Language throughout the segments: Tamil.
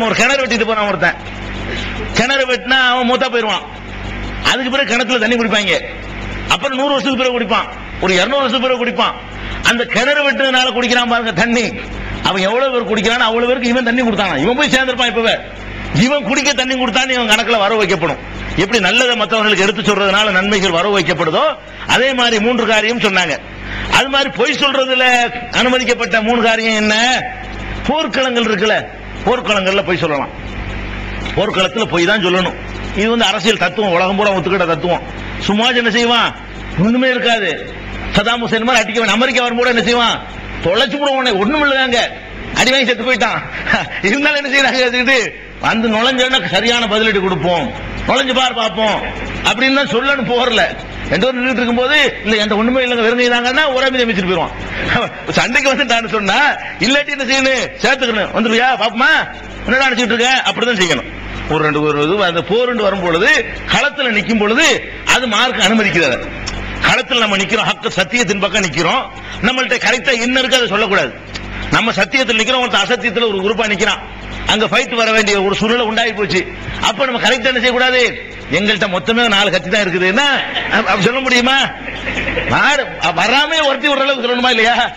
ஒரு கிணறு வெட்டிட்டு போறான் ஒருத்தன். கிணறு வெட்டினா அவன் மூத்தா போயிருவான். அதுக்கு பிறகு கிணத்துல தண்ணி குடிப்பாங்க. அப்புறம் நூறு வருஷத்துக்கு பிறகு குடிப்பான். ஒரு இருநூறு வருஷத்துக்கு பிறகு குடிப்பான். அந்த கிணறு வெட்டுறதுனால குடிக்கிறான் பாருங்க தண்ணி. அவன் எவ்வளவு பேர் குடிக்கிறான் அவ்வளவு பேருக்கு இவன் தண்ணி கொடுத்தானா? இவன் போய் சேர்ந்திருப்பான் இப்பவே. இவன் குடிக்க தண்ணி கொடுத்தான்னு இவன் கணக்குல வர வைக்கப்படும். எப்படி நல்லதை மற்றவர்களுக்கு எடுத்து சொல்றதுனால நன்மைகள் வர வைக்கப்படுதோ அதே மாதிரி மூன்று காரியம் சொன்னாங்க. அது மாதிரி பொய் சொல்றதுல அனுமதிக்கப்பட்ட மூணு காரியம் என்ன? போர்க்களங்கள் இருக்குல்ல. போர்க்களங்கள்ல பொய் சொல்லலாம். போர்க்களத்துல போய் தான் சொல்லணும். இது வந்து அரசியல் தத்துவம் உலகம் பூரா ஒத்துக்கிட்ட தத்துவம். சும்மா என்ன செய்வான்? ஒண்ணுமே இருக்காது. சதாம் ஹுசேன் மாதிரி அடிக்க வேணும் அமெரிக்கா வரும்போது என்ன செய்வான்? தொலைச்சு கூட ஒண்ணும் இல்லைங்க. அடி வாங்கி செத்து போயிட்டான். இருந்தாலும் என்ன செய்யறாங்க? வந்து நுழைஞ்சோன்னா சரியான பதிலடி கொடுப்போம். நுழைஞ்சு பார் பார்ப்போம். அப்படின்னு தான் சொல்லணும் போறல எந்த ஒரு நின்றுட்டு இருக்கும்போது இல்ல எந்த ஒண்ணுமே இல்லைங்க வெறுங்க இதாங்கன்னா ஒரே மீதி அமைச்சிட்டு போயிடுவான் சண்டைக்கு வந்துட்டான்னு சொன்னா இல்லாட்டி என்ன செய்யணும்? சேர்த்துக்கணும். வந்துருவியா? பாப்பமா? என்னடா நினைச்சிட்டு இருக்க? அப்படிதான் செய்யணும். ஒரு ரெண்டு ஒரு இது அந்த போருண்டு வரும் பொழுது களத்துல நிற்கும் பொழுது அது மார்க் அனுமதிக்கிறார் களத்தில் நம்ம நிக்கிறோம் ஹக்கு சத்தியத்தின் பக்கம் நிக்கிறோம். நம்மள்ட்ட கரெக்டா என்ன இருக்கு அதை சொல்லக்கூடாது. நம்ம சத்தியத்தில் நிக்கிறோம் ஒருத்தன் அசத்தியத்தில் ஒரு குரூப்பா நிக்கிறான். அங்க ஃபைட் வர வேண்டிய ஒரு சூழ்நிலை உண்டாகி போச்சு. அப்ப நம்ம கரெக்டா என்ன செய்யக்கூடாது? எங்கள்கிட்ட மொத்தமே நாலு கத்தி தான் இருக்குது. என்ன? சொல்ல முடியுமா? மாறு- வராமே ஒருத்தி ஒரு அளவுக்கு சொல்லணுமா இல்லையா?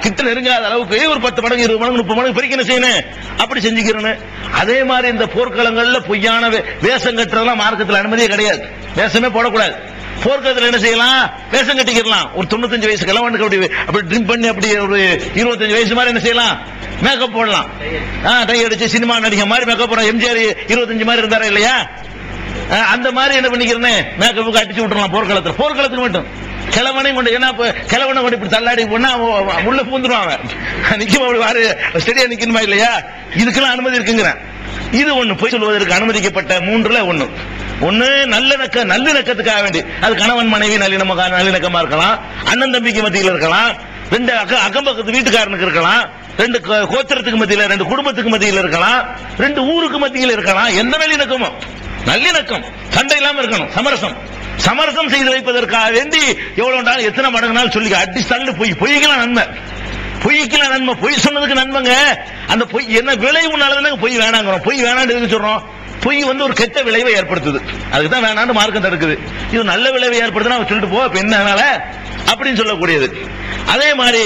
கிட்ட நெருங்காத அளவுக்கு. ஒரு பத்து மடங்கு இருபது மடங்கு முப்பது மடங்கு பிரிக்கணும் செய்யணும்? அப்படி செஞ்சுக்கிறேன் அதே மாதிரி இந்த போர்க்களங்கள்ல பொய்யான வே- வேஷம் கட்டுறதெல்லாம் மார்க்கத்தில் அனுமதியே கிடையாது. வேஷமே போடக்கூடாது. போர்க்களத்தில் என்ன செய்யலாம்? வேஷம் கட்டிக்கலாம் ஒரு தொண்ணூத்தஞ்சு வயசு கிழவனுக்கு அப்படி அப்படி ட்ரிம் பண்ணி அப்படி ஒரு இருபத்தஞ்சு வயசு மாதிரி என்ன செய்யலாம்? மேக்கப் போடலாம். ஆ, டை அடிச்சு சினிமா நடிகை மாதிரி மேக்கப் போடலாம். எம்ஜிஆர் இருபத்தஞ்சு மாதிரி இருந்தாரா இல்லையா? ஆ, அந்த மாதிரி என்ன பண்ணிக்கிறேன்னு மேக்கப்புக்கு அடிச்சு விட்டுறலாம் போர்க்களத்துல. போர்க்களத்துக்கு மட்டும். கிழவனையும் கொண்டு ஏன்னா கிழவனை கொண்டு இப்படி தள்ளாடி போனா உள்ள பூந்துருவான் அவன். நிக்கும் அப்படி வாரு ஸ்டெடியா நிக்கணுமா இல்லையா? இதுக்கெல்லாம் அனுமதி இருக்குங்கிறேன். இது ஒண்ணு பொய் சொல்வதற்கு அனுமதிக்கப்பட்ட மூன்றுல ஒண்ணு. ஒண்ணு நல்லிணக்க நல்லிணக்கத்துக்காக வேண்டி. அது கணவன் மனைவி நல்லிணக்கமா நல்லிணக்கமா இருக்கலாம். அண்ணன் தம்பிக்கு மத்தியில் இருக்கலாம். ரெண்டு அக்க அக்கம்பக்கத்து வீட்டுக்காரனுக்கு இருக்கலாம். ரெண்டு கோ- கோத்திரத்துக்கு மத்தியில் ரெண்டு குடும்பத்துக்கு மத்தியில் இருக்கலாம். ரெண்டு ஊருக்கு மத்தியில் இருக்கலாம். எந்த நல்லிணக்கமும் நல்லிணக்கம். சண்டை இல்லாம இருக்கணும். சமரசம். சமரசம் செய்து வைப்பதற்காக வேண்டி எவ்வளவு நாள் எத்தனை மடங்குனாலும் சொல்லி அடி தள்ளு பொய் பொய்க்கலாம் நன்மை. பொய்க்கெல்லாம் நன்மை. பொய் சொன்னதுக்கு நன்மைங்க. அந்த பொய் என்ன விளைவுனால பொய் வேணாங்கிறோம். பொய் வேணான்னு எதுக்கு சொல்றோம்? பொய் வந்து ஒரு கெட்ட விளைவை ஏற்படுத்துது. அதுக்கு தான் வேணான்னு மார்க்கம் தடுக்குது. இது நல்ல விளைவை ஏற்படுத்துனா அவன் சொல்லிட்டு போ பெண்ணால அப்படின்னு சொல்லக்கூடியது. அதே மாதிரி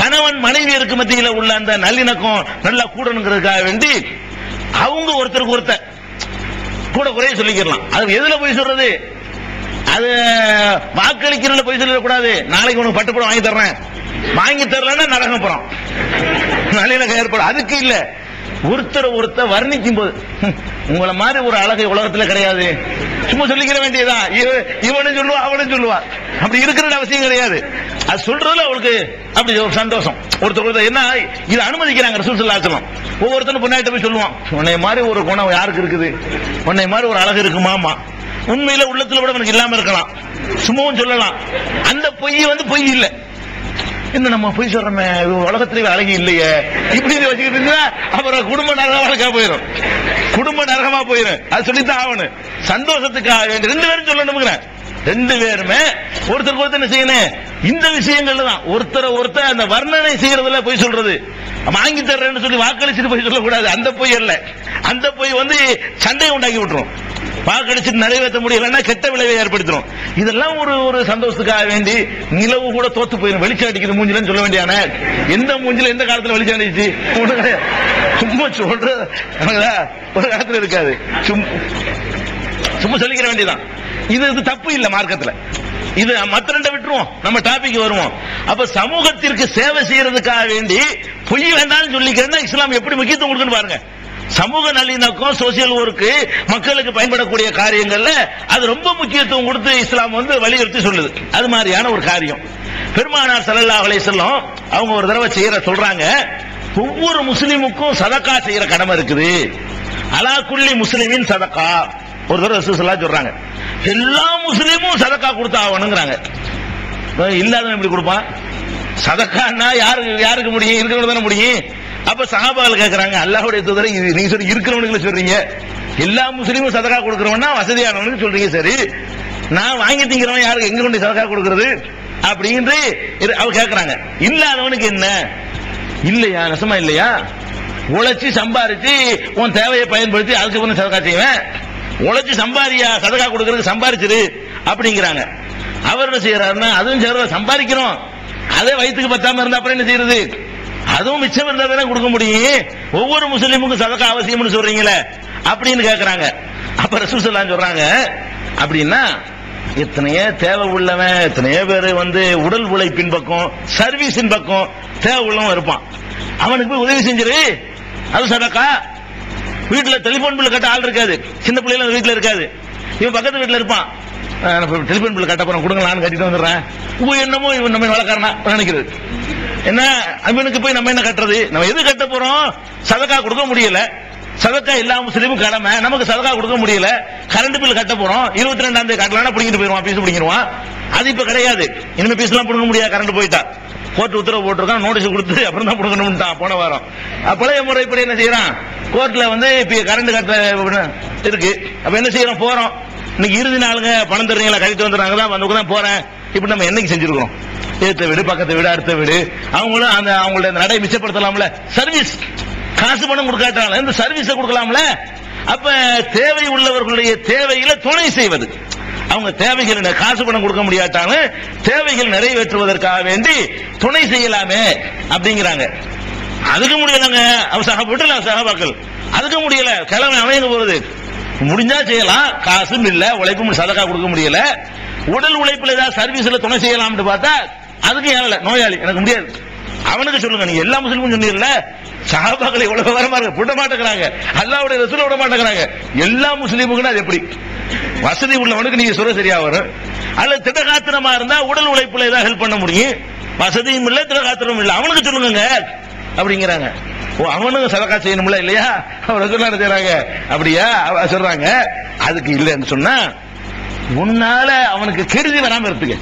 கணவன் மனைவியருக்கு மத்தியில் உள்ள அந்த நல்லிணக்கம் நல்லா கூடணுங்கிறதுக்காக வேண்டி அவங்க ஒருத்தருக்கு ஒருத்தர் கூட குறைய சொல்லிக்கலாம் அது எதுல போய் சொல்றது? அது வாக்களிக்கிறதுல போய் சொல்லிடக்கூடாது. நாளைக்கு உனக்கு பட்டுப்படம் வாங்கி தர்றேன். வாங்கி தரலன்னா நரகம் போறோம் நல்லிணக்கம் ஏற்படும். அதுக்கு இல்லை. ஒருத்தர் ஒருத்தர் வர்ணிக்கும் போது உங்களை மாதிரி ஒரு அழகை உலகத்துல கிடையாது. சும்மா சொல்லிக்கிற வேண்டியதான் இவ- இவனும் சொல்லுவா அவனும் சொல்லுவா. அப்படி இருக்கிற அவசியம் கிடையாது. அது சொல்றதுல அவளுக்கு அப்படி ஒரு சந்தோஷம். ஒருத்தர் ஒருத்தர் என்ன இது அனுமதிக்கிறாங்க ரசூல் ஆச்சலம் ஒவ்வொருத்தரும் ஒவ்வொருத்தனும் பொண்ணாயிட்ட போய் சொல்லுவான் உன்னை மாதிரி ஒரு குணம் யாருக்கு இருக்குது? உன்னை மாதிரி ஒரு அழகு இருக்குமாமா உண்மையில உள்ளத்துல கூட உனக்கு இல்லாம இருக்கலாம். சும்மாவும் சொல்லலாம். அந்த பொய் வந்து பொய் இல்லை. என்ன நம்ம பொய் சொல்றோமே? உலகத்திலே அழகி இல்லையே. இப்படி வச்சுக்கிட்டு இருந்தா அப்புறம் குடும்ப நரகமா போயிடும் குடும்ப நரகமா போயிடும் அது சொல்லித்தான் ஆகணும். சந்தோஷத்துக்காக வேண்டி ரெண்டு பேரும் சொல்லணுங்கிறேன் ரெண்டு பேருமே ஒருத்தருக்கு ஒருத்தர் என்ன செய்யணும்? இந்த விஷயங்கள்ல தான். ஒருத்தரை ஒருத்தர் அந்த வர்ணனை செய்யறதுல போய் சொல்றது. வாங்கி தர்றேன்னு சொல்லி வாக்களிச்சுட்டு போய் சொல்லக்கூடாது. அந்த பொய் அல்ல. அந்த பொய் வந்து சண்டையை உண்டாக்கி விட்டுரும். வாக்களிச்சு நிறைவேற்ற முடியலன்னா கெட்ட விளைவை ஏற்படுத்திடும் இதெல்லாம் ஒரு ஒரு சந்தோஷத்துக்காக வேண்டி நிலவு கூட தோத்து போயிடும் வெளிச்சம் அடிக்குது மூஞ்சிலன்னு சொல்ல வேண்டியான எந்த மூஞ்சில எந்த காலத்துல வெளிச்சம் அடிச்சு சும்மா சொல்றது ஒரு காலத்துல இருக்காது. சும்மா சும்மா சொல்லிக்கிற வேண்டியதான் இது இது தப்பு இல்லை மார்க்கத்துல. இது மத்த ரெண்டை விட்டுருவோம். நம்ம டாபிக் வருவோம். அப்ப சமூகத்திற்கு சேவை செய்யறதுக்காக வேண்டி பொய் வேண்டாம்னு சொல்லிக்கிறேன்னா இஸ்லாம் எப்படி முக்கியத்துவம் கொடுக்குன்னு பாருங்க. சமூக நல்லிணக்கம் சோசியல் ஒர்க்கு மக்களுக்கு பயன்படக்கூடிய காரியங்கள்ல அது ரொம்ப முக்கியத்துவம் கொடுத்து இஸ்லாம் வந்து வலியுறுத்தி சொல்லுது. அது மாதிரியான ஒரு காரியம். பெருமானார் சல்லா அலைஹி செல்லும் அவங்க ஒரு தடவை செய்யற சொல்றாங்க ஒவ்வொரு முஸ்லீமுக்கும் சதக்கா செய்யற கடமை இருக்குது. அலா குல்லி முஸ்லிமின் சதக்கா. ஒரு தடவை ரசூலுல்லாஹ் சொல்றாங்க. எல்லா முஸ்லீமும் சதக்கா கொடுத்தா ஆகணுங்கிறாங்க. இல்லாதவன் எப்படி கொடுப்பான்? சதக்கான்னா யாருக்கு யாருக்கு முடியும்? இருக்கிறவங்க தானே முடியும்? அப்ப சஹாபாக்கள் கேட்கறாங்க அல்லாஹுடைய தூதரை நீங்க சொல்லி இருக்கிறவனுக்கு சொல்றீங்க. எல்லா முஸ்லீமும் சதகா கொடுக்கறவனா வசதியானவனுக்கு சொல்றீங்க சரி. நான் வாங்கி திங்கிறவன் யாருக்கு? எங்க கொண்டு சதகா கொடுக்கறது? அப்படின்ட்டு அவ அவங்க கேக்குறாங்க. இல்லாதவனுக்கு என்ன? இல்லையா நசமா இல்லையா? உழைச்சி சம்பாரிச்சு உன் தேவையை பயன்படுத்தி அதுக்கு வந்து சதக்கா செய்வேன். உழைச்சி சம்பாரியா சதக்கா கொடுக்கறதுக்கு சம்பாரிச்சிரு அப்படிங்கிறாங்க. அவர் என்ன செய்யறாருன்னா அதுவும் சரி சம்பாதிக்கிறோம். அதே வயிற்றுக்கு பத்தாம இருந்தா அப்புறம் என்ன செய்யறது? அதுவும் மிச்சம் இருந்தா தானே கொடுக்க முடியும்? ஒவ்வொரு முஸ்லீமுக்கும் சதக்க அவசியம்னு சொல்றீங்களே. அப்படின்னு கேக்குறாங்க. அப்ப ரசூல் சொல்லாம் சொல்றாங்க அப்படின்னா எத்தனையோ தேவை உள்ளவன் எத்தனையோ பேர் வந்து உடல் உழைப்பின் பக்கம் சர்வீஸின் பக்கம் தேவை உள்ளவன் இருப்பான். அவனுக்கு போய் உதவி செஞ்சிரு. அது சதக்கா. வீட்டுல டெலிபோன் பில் கட்ட ஆள் இருக்காது. சின்ன பிள்ளைகள் வீட்டுல இருக்காது. இவன் பக்கத்து வீட்டுல இருப்பான். டெலிபோன் பில் கட்ட போறேன் கொடுங்க நான் கட்டிட்டு வந்துடுறேன். இவன் என்னமோ இவன் நம்ம வளர்க்கறனா நினைக்கிறது. என்ன? அவனுக்கு போய் நம்ம என்ன கட்டுறது? நம்ம எது கட்ட போறோம்? சதக்கா கொடுக்க முடியல. சதக்கா எல்லா முஸ்லீமும் கடமை. நமக்கு சதக்கா கொடுக்க முடியல. கரண்ட் பில் கட்ட போறோம். இருபத்தி ரெண்டாம் தேதி கட்டலாம் பிடிங்கிட்டு போயிருவான் பீஸ் பிடிங்கிடுவான். அது இப்ப கிடையாது. இனிமே பீஸ் எல்லாம் பிடுங்க முடியாது கரண்ட் போயிட்டா. கோர்ட் உத்தரவு போட்டிருக்கான் நோட்டீஸ் கொடுத்து அப்புறம் தான் கொடுக்கணும்ட்டான் போன வாரம். அப்ப பழைய முறைப்படி என்ன செய்யறான்? கோர்ட்ல வந்து இப்ப கரண்ட் கட்ட இருக்கு. அப்ப என்ன செய்யறோம் போறோம். இன்னைக்கு இறுதி நாளுங்க பணம் தருவீங்களா கழித்து வந்துடுறாங்க தான் வந்து தான் போறேன். இப்படி நம்ம என்னைக்கு செஞ்சிருக்கோம் ஏத்த வீடு பக்கத்து வீடு அடுத்த வீடு. அவங்களும் அந்த அவங்களோட அந்த நடை மிச்சப்படுத்தலாம்ல. சர்வீஸ் காசு பணம் கொடுக்காட்டாலும் இந்த சர்வீஸை கொடுக்கலாம்ல? அப்ப தேவை உள்ளவர்களுடைய தேவையில துணை செய்வது. அவங்க தேவைகள் என்ன- காசு பணம் கொடுக்க முடியாட்டாலும் தேவைகள் நிறைவேற்றுவதற்காக வேண்டி துணை செய்யலாமே அப்படிங்கிறாங்க. அதுக்கு முடியலங்க. அவன் சகா விட்டுலாம் சகாபாக்கள். அதுக்கு முடியல. கிழமை அமைங்க போறது முடிஞ்சா செய்யலாம். காசும் இல்ல உழைப்பும் சதக்கா கொடுக்க முடியல. உடல் உழைப்புல ஏதாவது சர்வீஸ்ல துணை செய்யலாம்னு பார்த்தா அதுக்கு ஏறல நோயாளி எனக்கு முடியாது. அவனுக்கு சொல்லுங்க நீங்க எல்லா முஸ்லீமும் சொன்னீங்கல்ல? சஹாபாக்களை இவ்வளவு விவரமா இருக்கு விட மாட்டேங்கிறாங்க. அல்லாவுடைய ரசூல விட மாட்டேங்கிறாங்க. எல்லா முஸ்லீமுக்குன்னா அது எப்படி? வசதி உள்ளவனுக்கு நீங்க சொல்ல சரியா வரும். அல்ல திடகாத்திரமா இருந்தா உடல் உழைப்புல ஏதாவது ஹெல்ப் பண்ண முடியும். வசதியும் இல்ல திடகாத்திரமும் இல்ல. அவனுக்கு சொல்லுங்க அப்படிங்கிறாங்க. ஓ அவனுக்கு சதக்கா செய்யணும்ல இல்லையா? அவனுக்கு என்ன செய்யறாங்க அப்படியா? அவ சொல்றாங்க. அதுக்கு இல்லைன்னு சொன்னா முன்னால அவனுக்கு கெடுதி வராம இருந்துக்க.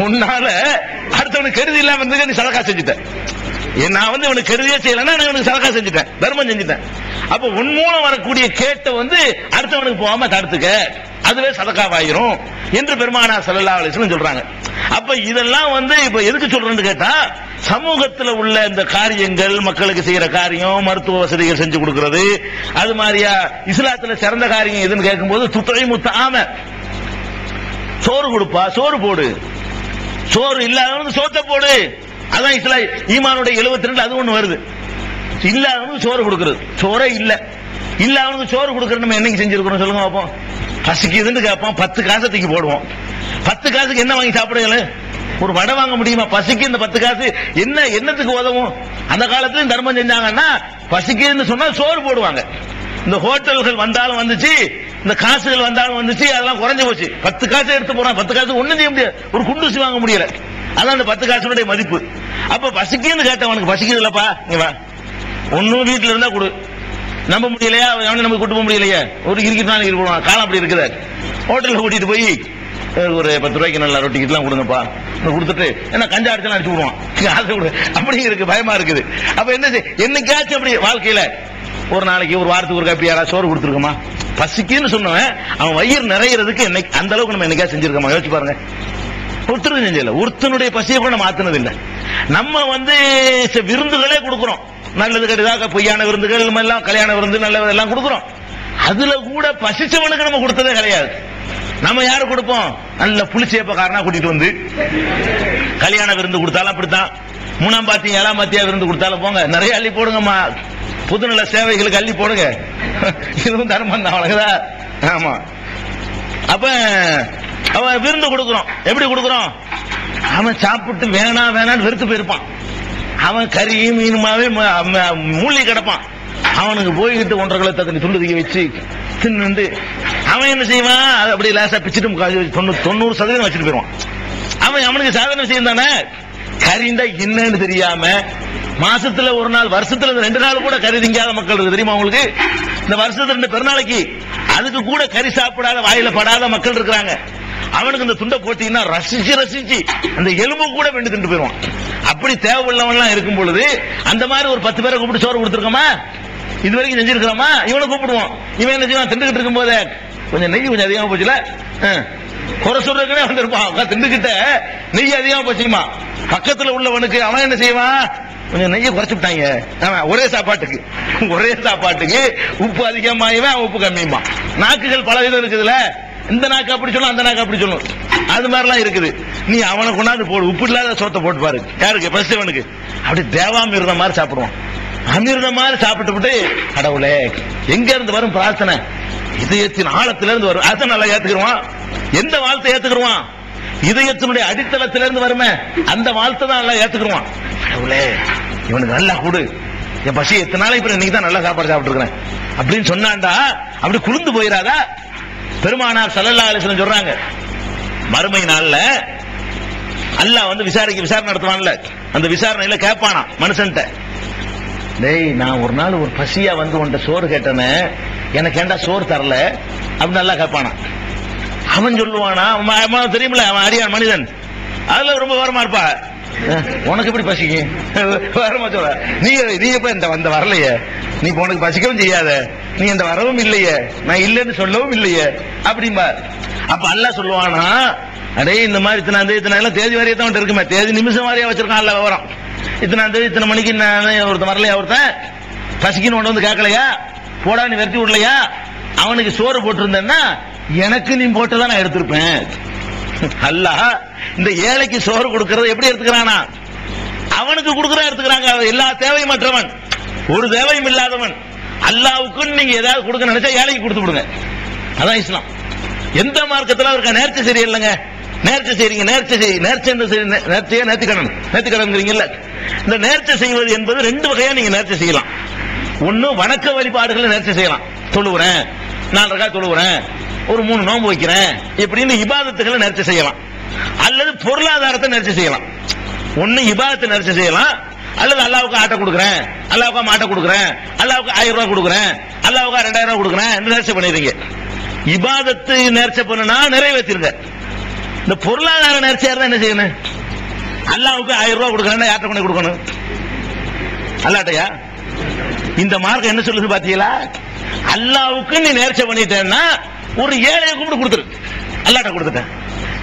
முன்னால அடுத்தவனுக்கு கெடுதி இல்லாம இருந்துக்க நீ சதக்கா செஞ்சுட்ட. நான் வந்து அவனுக்கு கெடுதியே செய்யலன்னா நான் இவனுக்கு சதக்கா செஞ்சுட்டேன். தர்மம் செஞ்சுட்டேன். அப்ப உன் மூலம் வரக்கூடிய கேட்ட வந்து அடுத்தவனுக்கு போகாம தடுத்துக்க. அதுவே சதக்காவாயிரும் என்று பெருமானா ஸல்லல்லாஹு அலைஹி சொல்றாங்க. அப்ப இதெல்லாம் வந்து இப்ப எதுக்கு சொல்றேன்னு கேட்டா சமூகத்தில் உள்ள இந்த காரியங்கள் மக்களுக்கு செய்யற காரியம் மருத்துவ வசதிகள் செஞ்சு கொடுக்கறது அது மாதிரியா இஸ்லாத்துல சிறந்த காரியம் எதுன்னு கேட்கும்போது துறை முத்தாம சோறு கொடுப்பா சோறு போடு. சோறு இல்லாதவனுக்கு சோத்த போடு. அதான் இஸ்லா ஈமானுடைய 72 ரெண்டு அது ஒண்ணு வருது. இல்லாதவனுக்கு சோறு கொடுக்கறது. சோறே இல்ல. இல்லாதவனுக்கு சோறு கொடுக்கறது நம்ம என்னைக்கு செஞ்சிருக்கிறோம் சொல்லுங்க பார்ப்போம் பசிக்குதுன்னு கேட்போம் பத்து காசை தூக்கி போடுவோம். பத்து காசுக்கு என்ன வாங்கி சாப்பிடுங்களே ஒரு வடை வாங்க முடியுமா? பசிக்கு இந்த பத்து காசு என்ன என்னத்துக்கு உதவும்? அந்த காலத்துல தர்மம் செஞ்சாங்கன்னா பசிக்குதுன்னு சொன்னா சோறு போடுவாங்க. இந்த ஹோட்டல்கள் வந்தாலும் வந்துச்சு இந்த காசுகள் வந்தாலும் வந்துச்சு அதெல்லாம் குறைஞ்சு போச்சு. பத்து காசு எடுத்து போறான் பத்து காசு ஒண்ணும் செய்ய முடியாது. ஒரு குண்டூசி வாங்க முடியல. அதான் அந்த பத்து காசுடைய மதிப்பு. அப்ப பசிக்குன்னு கேட்டவனுக்கு பசிக்குது இல்லப்பா நீ வா. ஒன்னும் வீட்டுல இருந்தா கொடு. நம்ப முடியலையா? அவனை நம்ம கூட்டு போக முடியலையா? ஒரு இருக்கிறான் இருப்பான் காலம் அப்படி இருக்கிறார் ஹோட்டலில் கூட்டிட்டு போய் ஒரு பத்து ரூபாய்க்கு நல்ல ரொட்டி கிட்டலாம் கொடுங்கப்பா. கொடுத்துட்டு என்ன கஞ்சா அடிச்சலாம் அடிச்சு விடுவான். காசு கொடு அப்படி இருக்கு. பயமா இருக்குது. அப்ப என்ன செய்- என்னைக்காச்சும் அப்படி வாழ்க்கையில ஒரு நாளைக்கு ஒரு வாரத்துக்கு ஒரு கப்பி யாராவது சோறு கொடுத்துருக்கோமா? பசிக்குன்னு சொன்னவன் அவன் வயிறு நிறையிறதுக்கு என்னைக்கு அந்த அளவுக்கு நம்ம என்னைக்கா செஞ்சிருக்கோமா? யோசிச்சு பாருங்க. ஒருத்தருக்கு செஞ்சல ஒருத்தனுடைய பசியை கூட நம்ம மாத்தினது நம்ம வந்து விருந்துகளே கொடுக்குறோம். நல்லது கெட்டதாக பொய்யான விருந்துகள் எல்லாம் கல்யாண விருந்து நல்ல எல்லாம் கொடுக்குறோம். அதுல கூட பசிச்சவனுக்கு நம்ம கொடுத்ததே கிடையாது. நம்ம யாரு கொடுப்போம்? நல்ல புளிச்சேப்பக்காரனா கூட்டிட்டு வந்து கல்யாண விருந்து கொடுத்தாலும் அப்படித்தான். மூணாம் பாத்தியம் ஏழாம் பாத்தியா விருந்து கொடுத்தாலும் போங்க. நிறைய அள்ளி போடுங்கம்மா. புதுநல சேவைகளுக்கு அள்ளி போடுங்க. இதுவும் தர்மம் தான் அவ்வளவுதா ஆமா. அப்ப அவன் விருந்து கொடுக்குறோம். எப்படி கொடுக்குறோம்? அவன் சாப்பிட்டு வேணாம் வேணான்னு வெறுத்து போயிருப்பான். அவன் கறி மீனுமாவே ம- மூழ்கி கிடப்பான். அவனுக்கு போய்கிட்டு ஒன்றரை கிலோ தண்ணி துண்டு தூக்கி வச்சு தின்னு அவன் என்ன செய்வான்? அதை அப்படியே லேசா பிச்சுட்டு தொண்ணூறு தொண்ணூறு சதவீதம் வச்சுட்டு போயிடுவான். அவன் அவனுக்கு சாதனை செய்யும் தானே? கறிந்தா என்னன்னு தெரியாம மாசத்துல ஒரு நாள் வருஷத்துல இந்த ரெண்டு நாள் கூட கறி திங்காத மக்கள் இருக்கு தெரியுமா உங்களுக்கு? இந்த வருஷத்துல ரெண்டு பெருநாளைக்கு அதுக்கு கூட கறி சாப்பிடாத வாயில படாத மக்கள் இருக்கிறாங்க. அவனுக்கு இந்த துண்டை போட்டீங்கன்னா ரசிச்சு ரசிச்சு அந்த எலும்பு கூட வெண்டு திண்டு போயிருவான் அப்படி தேவையுள்ளவன்லாம் இருக்கும் பொழுது அந்த மாதிரி ஒரு பத்து பேரை கூப்பிட்டு சோறு கொடுத்துருக்கோமா? இது வரைக்கும் செஞ்சிருக்கிறோமா? இவனை கூப்பிடுவோம். இவன் என்ன செய்வான்? திண்டுகிட்டு இருக்கும் போதே கொஞ்சம் நெய் கொஞ்சம் அதிகமா போச்சுல? ஆ. குறை சொல்றதுக்குனே வந்திருப்பான் திண்டுகிட்ட நெய் அதிகமா போச்சுமா? பக்கத்துல உள்ளவனுக்கு அவன் என்ன செய்வான்? கொஞ்சம் நெய்யை குறைச்சு விட்டாங்க. ஆமா, ஒரே சாப்பாட்டுக்கு. ஒரே சாப்பாட்டுக்கு உப்பு அதிகமாகவே உப்பு கம்மியுமா நாக்குகள் பல விதம் இருக்குதுல்ல இந்த நாக்கு அப்படி சொல்லும் அந்த நாக்கு அப்படி சொல்லும். அது மாதிரிலாம் இருக்குது. நீ அவனை கொண்டாந்து போடு. உப்பு இல்லாத சோத்தை போட்டு பாரு. யாருக்கு? பசித்தவனுக்கு அப்படி தேவாமிருந்த மாதிரி சாப்பிடுவான். அமிர்தம் மாதிரி சாப்பிட்டு விட்டு கடவுளே எங்க இருந்து வரும் பிரார்த்தனை? இதயத்தின் ஆழத்துல இருந்து வரும். அதை நல்லா ஏத்துக்கிடுவான். எந்த வாழ்த்தை ஏத்துக்கிடுவான்? இதயத்தினுடைய அடித்தளத்திலிருந்து வருமே. அந்த வாழ்த்தை தான் நல்லா ஏத்துக்கிடுவான். கடவுளே இவனுக்கு நல்லா கொடு. என் பசி எத்தனை நாளைக்கு அப்புறம் இன்னைக்கு தான் நல்லா சாப்பாடு சாப்பிட்டுருக்கிறேன். அப்படின்னு சொன்னாண்டா அப்படி குளிர்ந்து போயிடாதா பெருமானார் சல்லல்லா அலிஸ்லம் சொல்றாங்க. மறுமை நாள்ல அல்லாஹ் வந்து விசாரிக்க விசாரணை நடத்துவான்ல. அந்த விசாரணையில கேட்பானா மனுஷன்ட்ட. டேய் நான் ஒரு நாள் ஒரு பசியா வந்து உன்கிட்ட சோறு கேட்டேனே எனக்கு ஏன்டா சோறு தரல? அப்படின்னு நல்லா கேட்பானா அவன் சொல்லுவானா அவன் தெரியுமில்ல அவன் அறியான் மனிதன். அதுல ரொம்ப விவரமா இருப்பா. உனக்கு எப்படி பசிக்கு வேறமா சொல்ல நீ நீ எப்ப இந்த வந்த வரலையே? நீ உனக்கு பசிக்கவும் செய்யாத. நீ இந்த வரவும் இல்லையே நான் இல்லைன்னு சொல்லவும் இல்லையே அப்படிம்பா அப்ப அல்லாஹ் சொல்லுவானா அடே இந்த மாதிரி இத்தனை தேதி இத்தனை எல்லாம் தேதி வரையே தான் இருக்குமே. தேதி நிமிஷம் வாரியா வச்சிருக்கான் அல்ல விவரம். இத்தனை தேதி இத்தனை மணிக்கு நான் ஒருத்தன் வரலையா ஒருத்தன்? பசிக்குன்னு ஒன்று வந்து கேட்கலையா? போடா நீ விரட்டி விடலையா? அவனுக்கு சோறு போட்டிருந்தேன்னா எனக்கு நீ போட்டு நான் எடுத்திருப்பேன். அல்லாஹ் இந்த ஏழைக்கு சோறு கொடுக்கறது எப்படி எடுத்துக்கிறானா? அவனுக்கு கொடுக்கறா எடுத்துக்கிறாங்க. அவன் எல்லா தேவையும் மற்றவன். ஒரு தேவையும் இல்லாதவன். அல்லாவுக்குன்னு நீங்க ஏதாவது கொடுக்க நினைச்சா ஏழைக்கு கொடுத்து விடுங்க. அதான் இஸ்லாம். எந்த மார்க்கத்தில் அவருக்கு நேர்த்தி சரியில்லைங்க நேர்த்தி செய்றீங்க நேர்ச்சி செய் நேர்ச்சி என்று நேர்த்தி கடன் நேர்த்திக்கடன்? கடன்ங்கிறீங்கல்ல இந்த நேர்த்தி செய்வது என்பது ரெண்டு வகையா நீங்க நேர்த்தி செய்யலாம். ஒண்ணு வணக்க வழிபாடுகளை நேர்த்தி செய்யலாம். தொழுவுறேன் நாலு ரகா தொழுவுறேன் ஒரு மூணு நோம்பு வைக்கிறேன் இப்படின்னு இபாதத்துகளை நேர்த்தி செய்யலாம். அல்லது பொருளாதாரத்தை நேர்த்தி செய்யலாம். ஒன்னு இபாதத்தை நேர்த்தி செய்யலாம். அல்லது அல்லாவுக்கு ஆட்டை கொடுக்குறேன். அல்லாவுக்கு மாட்டை கொடுக்குறேன். அல்லாவுக்கு ஆயிரம் ரூபாய் கொடுக்குறேன். அல்லாவுக்கு ரெண்டாயிரம் ரூபாய் கொடுக்குறேன். நேர்ச்சி பண்ணிடுறீங்க? இபாதத்து நேர்ச்சி பண்ணுனா நிறைவேற்றிருங்க இந்த பொருளாதார நேர்ச்சியா இருந்தா என்ன செய்யணும்? அல்லாவுக்கு ஆயிரம் ரூபாய் கொடுக்குறேன்னா யார்கிட்ட கொண்டு கொடுக்கணும்? அல்லாட்டையா? இந்த மார்க்கம் என்ன சொல்லுது பாத்தீங்களா? அல்லாவுக்கு நீ நேர்ச்சை பண்ணிட்டேன்னா ஒரு ஏழையை கூப்பிட்டு கொடுத்துரு. அல்லாட்ட கொடுத்துட்டேன்.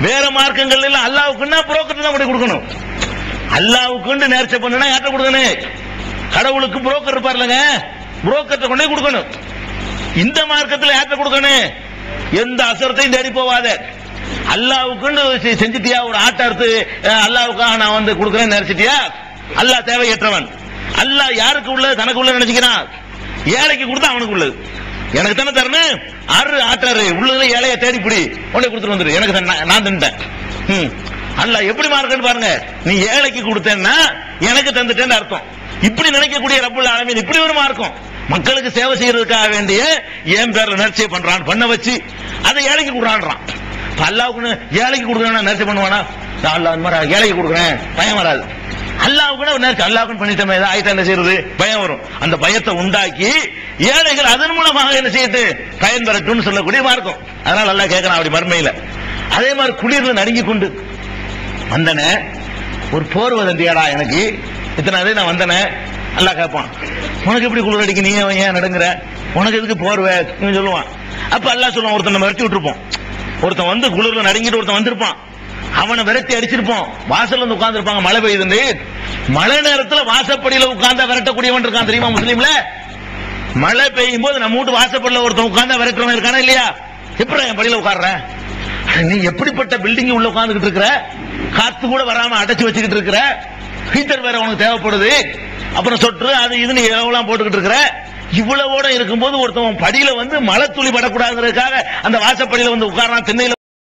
வேற மார்க்கங்கள்ல அல்லாவுக்குன்னா புரோக்கர் தான் கொண்டு கொடுக்கணும். அல்லாவுக்கு நேர்ச்சை பண்ணா யார்ட்ட கொடுக்கணும்? கடவுளுக்கு புரோக்கர் இருப்பார்லங்க. புரோக்கர்ட்ட கொண்டே கொடுக்கணும். இந்த மார்க்கத்தில் யார்ட்ட கொடுக்கணும்? எந்த அசரத்தையும் தேடி போவாத. அல்லாவுக்கு செ- செஞ்சிட்டியா? ஒரு ஆட்ட அறுத்து அல்லாவுக்காக நான் வந்து கொடுக்கறேன் நினைச்சிட்டியா? அல்லாஹ் தேவையற்றவன். அல்லாஹ் யாருக்கு உள்ளது? தனக்கு உள்ள நினைச்சுக்கிறான். ஏழைக்கு கொடுத்தா அவனுக்கு உள்ளது. எனக்கு தானே தரணும்? ஆறு ஆட்டாரு உள்ளதுல ஏழைய தேடி பிடி. உடனே கொடுத்துட்டு வந்துரு. எனக்கு நான் நான் தின்ட்டேன் அல்ல எப்படி மார்க்கெட் பாருங்க. நீ ஏழைக்கு கொடுத்தேன்னா எனக்கு தந்துட்டேன்னு அர்த்தம். இப்படி நினைக்கக்கூடிய ரப்புல் ஆலமீன் இப்படி ஒரு மார்க்கம். மக்களுக்கு சேவை செய்யறதுக்காக வேண்டிய என் பேர் நர்ச்சை பண்றான் பண்ண வச்சு அதை ஏழைக்கு கொடுறான்றான் அல்லாவுக்கு ஏழைக்கு கொடுக்குறேன் நர்ச்சை பண்ணுவானா? நான் அல்லா இந்த மாதிரி ஏழைக்கு கொடுக்குறேன் பயம் வராது. அல்லாவுக்கு ஒரு நேரத்தை அல்லாவுக்கு பண்ணிட்டோமே ஏதாவது ஆயிட்டா என்ன செய்யறது? பயம் வரும். அந்த பயத்தை உண்டாக்கி ஏழைகள் அதன் மூலமாக என்ன செய்யட்டு பயன் பெறட்டும்னு சொல்லக்கூடிய மார்க்கம். அதனால நல்லா கேட்கறான் அப்படி மர்மையில அதே மாதிரி குளிர்ல நடுங்கி கொண்டு வந்தனே? ஒரு போர்வை தந்தியாடா எனக்கு. இத்தனை நான் வந்தனே? அல்லாஹ் கேட்பான் உனக்கு எப்படி குளிர் அடிக்க? நீ ஏன் நடுங்குற? உனக்கு எதுக்கு போர்வை சொல்லுவான். அப்ப எல்லாம் சொல்லுவான். ஒருத்தன் நம்ம விரட்டி விட்டுருப்போம். ஒருத்தன் வந்து குளிர்ல நடுங்கிட்டு ஒருத்தன் வந்திருப்பான். அவனை விரட்டி அடிச்சிருப்போம். வாசல்ல வந்து உட்கார்ந்துருப்பாங்க. மழை பெய்யுது மழை நேரத்துல வாசப்படியில உட்கார்ந்தா விரட்டக்கூடியவன் இருக்கான் தெரியுமா முஸ்லீம்ல? மழை பெய்யும் போது நம்ம வீட்டு வாசப்படியில ஒருத்தன் உட்கார்ந்தா விரட்டுறவன் இருக்கானா இல்லையா? எப்படி என் படியில உட்கார்றேன் நீ எப்படிப்பட்ட பில்டிங் உள்ள உட்கார்ந்துகிட்டு இருக்கிற? காத்து கூட வராம அடைச்சு வச்சுக்கிட்டு இருக்கிற ஹீட்டர் வேற உனக்கு தேவைப்படுது. அப்புறம் சொட்டு அது இதுன்னு எவ்வளவு போட்டுக்கிட்டு இருக்கிற இவ்வளவோட இருக்கும்போது ஒருத்தவன் படியில வந்து மழை துளி படக்கூடாதுங்கிறதுக்காக அந்த வாசப்படியில வந்து உட்காரான் திண்ணையில